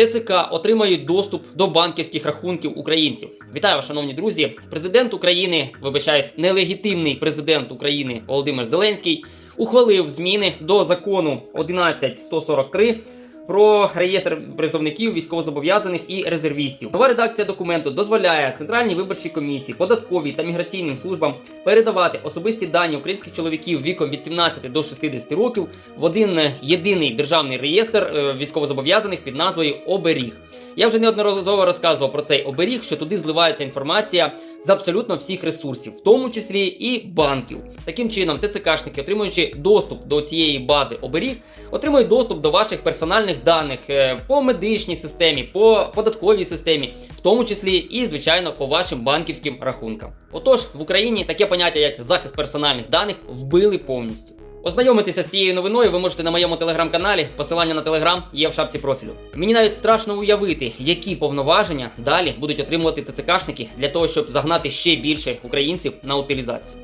ТЦК отримають доступ до банківських рахунків українців. Вітаю, шановні друзі. Президент України, вибачаюсь, нелегітимний президент України Володимир Зеленський ухвалив зміни до закону 11143 про реєстр призовників, військовозобов'язаних і резервістів. Нова редакція документу дозволяє Центральній виборчій комісії, податковій та міграційним службам передавати особисті дані українських чоловіків віком від 17 до 60 років в один єдиний державний реєстр е, військовозобов'язаних під назвою Оберіг. Я вже неодноразово розказував про цей оберіг, що туди зливається інформація з абсолютно всіх ресурсів, в тому числі і банків. Таким чином, ТЦКшники, отримуючи доступ до цієї бази оберіг, отримують доступ до ваших персональних даних е, по медичній системі, по податковій системі, в тому числі і, звичайно, по вашим банківським рахункам. Отож, в Україні таке поняття, як захист персональних даних, вбили повністю. Ознайомитися з цією новиною ви можете на моєму телеграм-каналі. Посилання на телеграм є в шапці профілю. Мені навіть страшно уявити, які повноваження далі будуть отримувати ТЦКшники для того, щоб загнати ще більше українців на утилізацію.